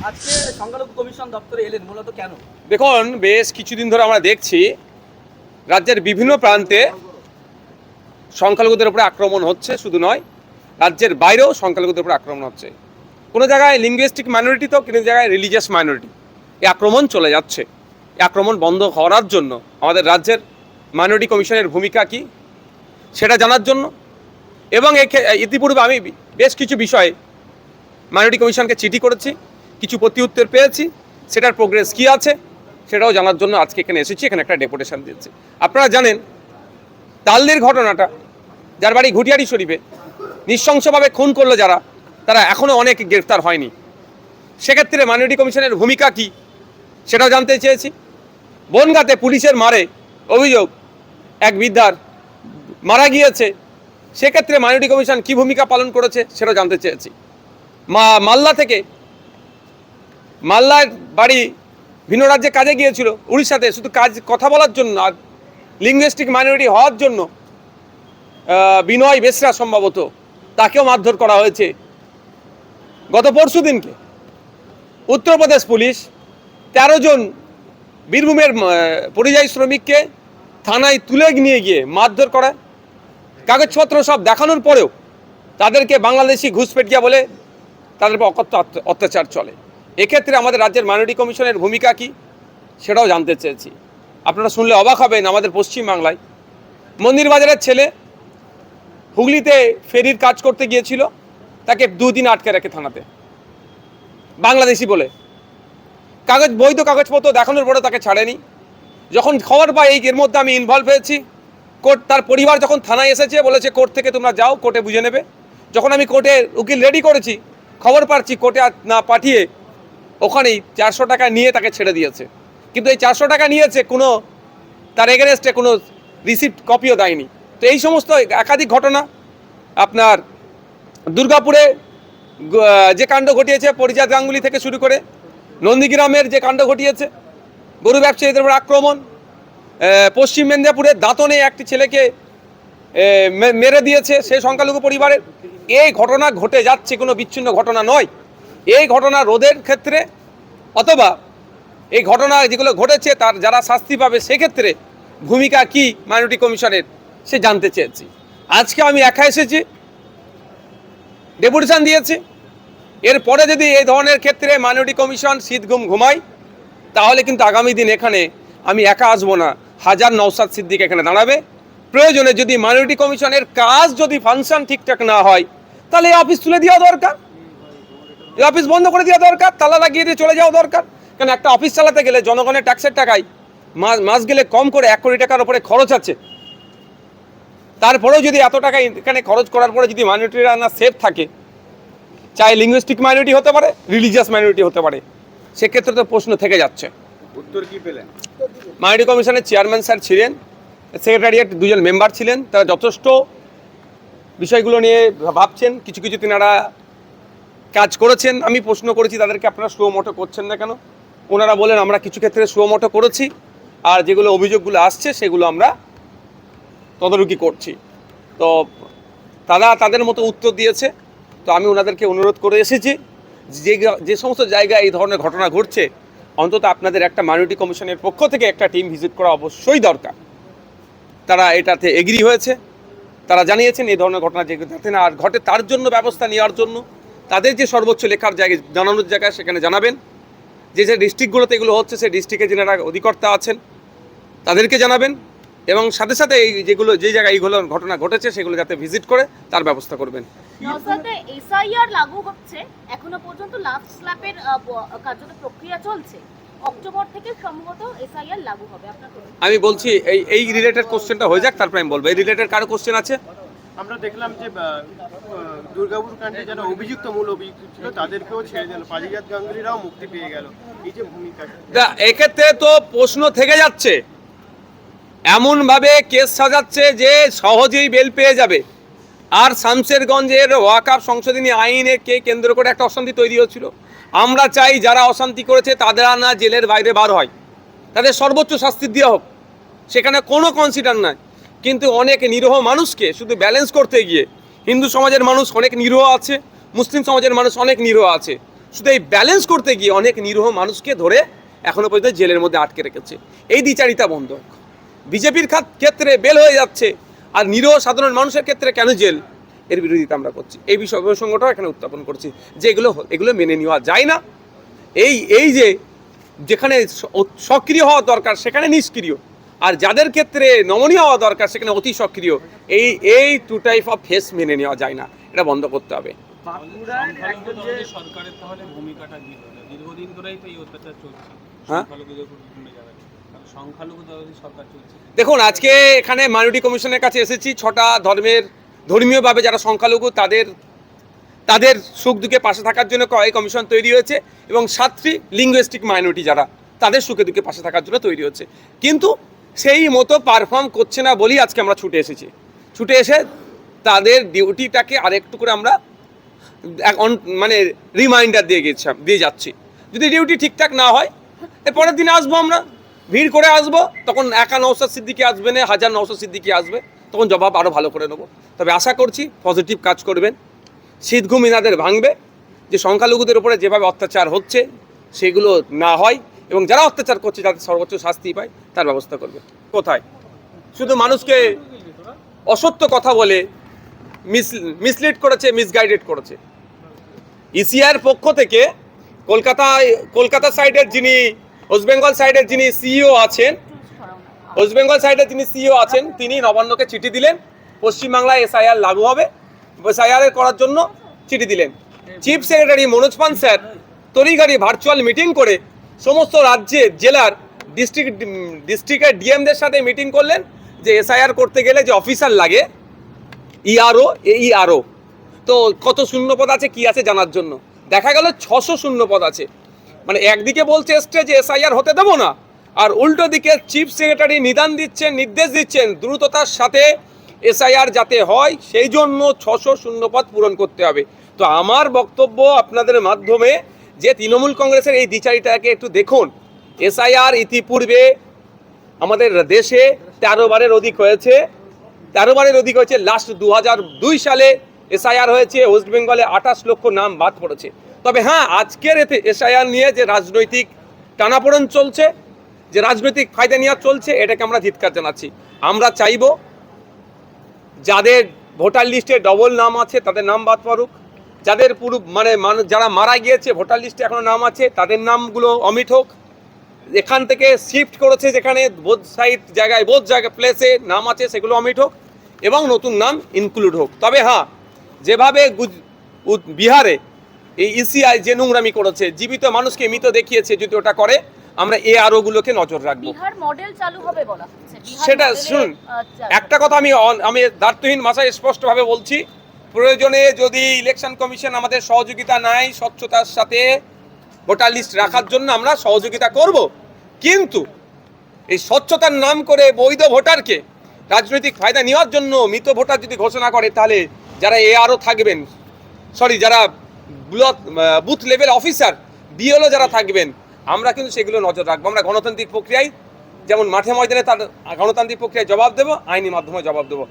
সংখ্যালঘু কমিশন দপ্তরে এলেন, মূলত কেন? দেখুন, বেশ কিছুদিন ধরে আমরা দেখছি রাজ্যের বিভিন্ন প্রান্তে সংখ্যালঘুদের উপরে আক্রমণ হচ্ছে, শুধু নয়, রাজ্যের বাইরেও সংখ্যালঘুদের উপরে আক্রমণ হচ্ছে। কোনো জায়গায় লিঙ্গুইস্টিক মাইনরিটি তো, কোনো জায়গায় রিলিজিয়াস মাইনরিটি এই আক্রমণ চলে যাচ্ছে। এই আক্রমণ বন্ধ করার জন্য আমাদের রাজ্যের মাইনরিটি কমিশনের ভূমিকা কি, সেটা জানার জন্য। এবং এক্ষে- ইতিপূর্বে আমি বেশ কিছু বিষয়ে মাইনরিটি কমিশনকে চিঠি করেছি। কিছু প্রত্যুত্তর পেয়েছি, সেটার প্রোগ্রেস কি আছে, সেটাও জানার জন্য আজকে এখানে এসেছি, এখানে একটা ডেপুটেশন দিয়েছি। আপনারা জানেন, তালদের ঘটনাটা, যার বাড়ি ঘুটিয়ারি শরীফে, নৃশংসভাবে খুন করল যারা, তারা এখনও অনেক গ্রেফতার হয়নি। সেক্ষেত্রে মাইনরিটি কমিশনের ভূমিকা কি, সেটাও জানতে চেয়েছি। বনগাতে পুলিশের মারে অভিযোগ, এক বৃদ্ধার মারা গিয়েছে। সেক্ষেত্রে মাইনরিটি কমিশন কি ভূমিকা পালন করেছে, সেটাও জানতে চেয়েছি। মা, মালদা থেকে মালদার বাড়ি ভিন্ন রাজ্যে কাজে গিয়েছিল, উড়িষ্যাতে। শুধু কাজ, কথা বলার জন্য আর লিঙ্গুইস্টিক মাইনরিটি হওয়ার জন্য বিনয় বেসরা সম্ভবত তাকেও মারধর করা হয়েছে। গত পরশু দিনকে উত্তরপ্রদেশ পুলিশ তেরো জন বীরভূমের পরিযায়ী শ্রমিককে থানায় তুলে নিয়ে গিয়ে মারধর করা কাগজপত্র সব দেখানোর পরেও তাদেরকে বাংলাদেশি ঘুষপেটিয়া বলে তাদের অকথ্য অত্যাচার চলে। এক্ষেত্রে আমাদের রাজ্যের মাইনরিটি কমিশনের ভূমিকা কি সেটাও জানতে চেয়েছি। আপনারা শুনলে অবাক হবেন আমাদের পশ্চিমবাংলায়। মন্দির বাজারের ছেলে হুগলিতে ফেরির কাজ করতে গিয়েছিল, তাকে দুদিন আটকে রাখে থানাতে। বাংলাদেশি বলে। কাগজ, বৈধ কাগজপত্র দেখানোর পরে তাকে ছাড়েনি। যখন খবর পাই এই এর মধ্যে আমি ইনভলভ হয়েছি, কোর্ট, তার পরিবার যখন থানায় এসেছে, বলেছে কোর্ট থেকে তোমরা যাও, কোর্টে বুঝে নেবে। যখন আমি কোর্টে উকিল রেডি করেছি, খবর পাচ্ছি কোর্টে না পাঠিয়ে ওখানেই চারশো টাকা নিয়ে তাকে ছেড়ে দিয়েছে। কিন্তু এই চারশো টাকা নিয়েছে কোনো, তার এগেনস্টে কোনো রিসিপ্ট কপিও দেয়নি। তো এই সমস্ত একাধিক ঘটনা আপনার দুর্গাপুরে যে কাণ্ড ঘটিয়েছে পরিজাত গাঙ্গুলি থেকে শুরু করে নন্দীগ্রামের যে কাণ্ড ঘটিয়েছে, গরু ব্যবসায়ীদের উপর আক্রমণ পশ্চিম মেদিনীপুরের দাঁতনে একটি ছেলেকে মেরে দিয়েছে সে সংখ্যালঘু পরিবারের। এই ঘটনা ঘটে যাচ্ছে কোনো বিচ্ছিন্ন ঘটনা নয়। এই ঘটনা রোধের ক্ষেত্রে অথবা এই ঘটনা যেগুলো ঘটেছে তার যারা শাস্তি পাবে সেক্ষেত্রে ভূমিকা কি মাইনরিটি কমিশনের সে জানতে চেয়েছি। আজকে আমি একা এসেছি, ডেপুটেশন দিয়েছি। এরপরে যদি এই ধরনের ক্ষেত্রে মাইনরিটি কমিশন শীত ঘুম ঘুমায়, তাহলে কিন্তু আগামী দিন এখানে আমি একা আসব না। হাজার নৌসাদ সিদ্দিক এখানে দাঁড়াবে। প্রয়োজনে যদি মাইনরিটি কমিশনের কাজ যদি ফাংশন ঠিকঠাক না হয়, তাহলে এই অফিস তুলে দেওয়া দরকার। এই অফিস বন্ধ করে দেওয়া দরকার তালা লাগিয়ে দিয়ে চলে যাওয়া দরকার। কারণ একটা অফিস চালাতে গেলে জনগণের ট্যাক্সের টাকায় মাস মাস গেলে কম করে এক কোটি টাকার উপরে খরচ আছে। তারপরেও যদি এত টাকা এখানে খরচ করার পরে যদি মাইনরিটিরা না সেফ থাকে চাই লিঙ্গুইস্টিক মাইনরিটি হতে পারে রিলিজিয়াস মাইনরিটি হতে পারে সেক্ষেত্রে তো প্রশ্ন থেকে যাচ্ছে। উত্তর কি পেলেন? মাইনরিটি কমিশনের চেয়ারম্যান স্যার ছিলেন সেক্রেটারিয়েট দুজন মেম্বার ছিলেন তারা যথেষ্ট বিষয়গুলো নিয়ে ভাবছেন কিছু কিছু তিনারা কাজ করেছেন, আমি প্রশ্ন করেছি তাদেরকে আপনারা সুমোটো করছেন না কেন? ওনারা বলেন, আমরা কিছু ক্ষেত্রে সুমোটো করেছি, আর যেগুলো অভিযোগগুলো আসছে সেগুলো আমরা তদারকি করছি। তো তারা তাদের মতো উত্তর দিয়েছে। তো আমি ওনাদেরকে অনুরোধ করে এসেছি যে যে সমস্ত জায়গায় এই ধরনের ঘটনা ঘটছে, অন্তত আপনাদের একটা মাইনরিটি কমিশনের পক্ষ থেকে একটা টিম ভিজিট করা অবশ্যই দরকার। তারা এটাতে এগ্রি হয়েছে। তারা জানিয়েছেন এই ধরনের ঘটনা যে না আর ঘটে, তার জন্য ব্যবস্থা নেওয়ার জন্য তাদের যে সর্বোচ্চ লেখার জায়গায় জানানোর জায়গায় সেখানে জানাবেন। যে যে ডিস্ট্রিক্টগুলোতে এগুলো হচ্ছে সেই ডিস্ট্রিক্টে যারা অধিকর্তা আছেন তাদেরকে জানাবেন এবং সাথে সাথে এই যেগুলো যে জায়গায় এইগুলো ঘটনা ঘটেছে সেগুলো যাতে ভিজিট করে তার ব্যবস্থা করবেন। এসআইআর লাগু হচ্ছে এখনও পর্যন্ত লাস্ট স্ল্যাপের কার্যত প্রক্রিয়া চলছে। অক্টোবর থেকে সম্ভবত এসআইআর লাগু হবে আমি বলছি এই এই রিলেটেড কোশ্চেনটা হয়ে যাক তারপরে আমি বলব। এই রিলেটেড কারও কোশ্চেন আছে? আমরা দেখলাম যে দুর্গাপুর কাণ্ডে যারা অভিযুক্ত মূল অভিযুক্ত ছিল, তাদেরকেও ছেড়ে দিল। পাজিজাত গাঙ্গুলিরাও মুক্তি পেয়ে গেল। এই যে ভূমিকা। এক্ষেত্রে তো প্রশ্ন থেকে যাচ্ছে। এমনভাবে কেস সাজাচ্ছে যে সহজেই বেল পেয়ে যাবে। আর শামশেরগঞ্জের ওয়াকাপ সংশোধনী আইনকে কেন্দ্র করে একটা অশান্তি তৈরি হচ্ছিল। আমরা চাই যারা অশান্তি করেছে, তাদের না জেলের বাইরে বার হয়। তাদের সর্বোচ্চ শাস্তি দেওয়া হোক। সেখানে কোনো কনসিডার নাই। কিন্তু অনেক নিরীহ মানুষকে শুধু ব্যালেন্স করতে গিয়ে হিন্দু সমাজের মানুষ অনেক নিরীহ আছে, মুসলিম সমাজের মানুষ অনেক নিরীহ আছে। শুধু এই ব্যালেন্স করতে গিয়ে অনেক নিরীহ মানুষকে ধরে এখনও পর্যন্ত জেলের মধ্যে আটকে রেখেছে। এই দ্বিচারিতা বন্ধ। বিজেপির ক্ষেত্রে বেল হয়ে যাচ্ছে, আর নিরীহ সাধারণ মানুষের ক্ষেত্রে কেন জেল? এর বিরোধিতা আমরা করছি। এই বিষয় প্রসঙ্গটাও এখানে উত্থাপন করছি যে এগুলো এগুলো মেনে নেওয়া যায় না। এই এই যে যেখানে সক্রিয় হওয়া দরকার, সেখানে নিষ্ক্রিয়। আর যাদের ক্ষেত্রে নমনীয় হওয়া দরকার সেখানে অতি সক্রিয়। এই এই টু টাইপ অফ ফেস মেনে নেওয়া যায় না। এটা বন্ধ করতে হবে। বাঁকুড়ার একজন যে সংখ্যালঘুদের সরকারের তাহলে ভূমিকাটা দীর্ঘদিন ধরেই তো এই অত্যাচার চলছে। হ্যাঁ? দেখুন আজকে এখানে মাইনরিটি কমিশনের কাছে এসেছি। ছটা ধর্মের ধর্মীয়ভাবে যারা সংখ্যালঘু তাদের তাদের সুখ দুঃখে পাশে থাকার জন্য এই কমিশন তৈরি হয়েছে এবং সাতটি লিঙ্গুইস্টিক মাইনরিটি যারা তাদের সুখে দুঃখে পাশে থাকার জন্য তৈরি হচ্ছে। কিন্তু সেই মতো পারফর্ম করছে না বলেই আজকে আমরা ছুটে এসেছি। ছুটে এসে তাদের ডিউটিটাকে আরেকটু করে আমরা মানে রিমাইন্ডার দিয়ে গেছিলাম দিয়ে যাচ্ছি। যদি ডিউটি ঠিকঠাক না হয় এর পরের দিনে আসব আমরা। ভিড় করে আসব, তখন একা নৌসাদ সিদ্দিকি আসবে না, হাজার নৌসাদ সিদ্দিকি আসবে, তখন জবাব আরও ভালো করে নেব। তবে আশা করছি পজিটিভ কাজ করবেন। শীত ঘুম ইনাদের ভাঙবে। যে সংখ্যালঘুদের উপরে যেভাবে অত্যাচার হচ্ছে, সেগুলো না হয়। এবং যারা অত্যাচার করছে যাতে সর্বোচ্চ শাস্তি পায়, তার ব্যবস্থা করবে। কোথায়? শুধু মানুষকে অসত্য কথা বলে মিস মিসলিড করেছে মিসগাইডেড করেছে। ইসিআর পক্ষ থেকে কলকাতায় কলকাতা সাইডের যিনি ওয়েস্ট বেঙ্গল সাইডের যিনি সিইও আছেন ওয়েস্ট বেঙ্গল সাইডের যিনি সিইও আছেন, তিনি নবান্নকে চিঠি দিলেন। পশ্চিমবাংলায় এসআইআর লাগু হবে। এসআইআর করার জন্য চিঠি দিলেন। চিফ সেক্রেটারি মনোজ পান স্যার, তড়িঘড়ি ভার্চুয়াল মিটিং করে সমস্ত রাজ্যের জেলার ডিস্ট্রিক্ট ডিস্ট্রিক্টের ডিএমদের সাথে মিটিং করলেন, যে এসআইআর করতে গেলে যে অফিসার লাগে ইআরও এইআরও তো কত শূন্যপদ আছে, কি আছে জানার জন্য? দেখা গেল ছশো শূন্যপদ আছে। মানে একদিকে বলছে এসছে যে এসআইআর হতে দেবো না, আর উল্টো দিকে চিফ সেক্রেটারি নিদান দিচ্ছেন, নির্দেশ দিচ্ছেন দ্রুততার সাথে এসআইআর যাতে হয়, সেই জন্য ছশো শূন্যপদ পূরণ করতে হবে। তো আমার বক্তব্য আপনাদের মাধ্যমে যে তৃণমূল কংগ্রেসের এই দ্বিচারিটাকে একটু দেখুন। এসআইআর ইতিপূর্বে আমাদের দেশে তেরো বারের অধিক হয়েছে। তেরো বারের অধিক হয়েছে লাস্ট দু দুই সালে এসআইআর হয়েছে ওয়েস্ট বেঙ্গলে আঠাশ লক্ষ নাম বাদ পড়েছে। তবে হ্যাঁ আজকের এতে এসআইআর নিয়ে যে রাজনৈতিক টানাপোড়েন চলছে, যে রাজনৈতিক ফায়দা নেওয়া চলছে, এটাকে আমরা ধিৎকার জানাচ্ছি। আমরা চাইব যাদের ভোটার লিস্টে ডবল নাম আছে, তাদের নাম বাদ পড়ুক। যাদের পুরো মানে মানুষ যারা মারা গিয়েছে ভোটার লিস্টে এখনও নাম আছে তাদের নামগুলো অমিট হোক। এখান থেকে শিফট করেছে যেখানে বোধ সাইড জায়গায় বোধ জায়গায় প্লেসে নাম আছে সেগুলো অমিট হোক এবং নতুন নাম ইনক্লুড হোক। তবে হ্যাঁ যেভাবে বিহারে এই ইসিআই যে নোংরামি করেছে জীবিত মানুষকে মৃত দেখিয়েছে যদি ওটা করে আমরা এ আরোগুলোকে নজর রাখব। বিহার মডেল চালু হবে বলা সেটা শুনুন একটা কথা আমি আমি দার্থহীন ভাষায় স্পষ্টভাবে বলছি প্রয়োজনে যদি ইলেকশন কমিশন আমাদের সহযোগিতা নেয় স্বচ্ছতার সাথে ভোটার লিস্ট রাখার জন্য আমরা সহযোগিতা করব। কিন্তু এই স্বচ্ছতার নাম করে বৈধ ভোটারকে রাজনৈতিক ফায়দা নেওয়ার জন্য মৃত ভোটার যদি ঘোষণা করে, তাহলে যারা এ আরও থাকবেন সরি যারা block booth level officer BLO যারা থাকবেন, আমরা কিন্তু সেগুলো নজর রাখব। আমরা গণতান্ত্রিক প্রক্রিয়ায়, যেমন মাঠে ময়দানে তার গণতান্ত্রিক প্রক্রিয়ায় জবাব দেবো, আইনি মাধ্যমে জবাব দেবো।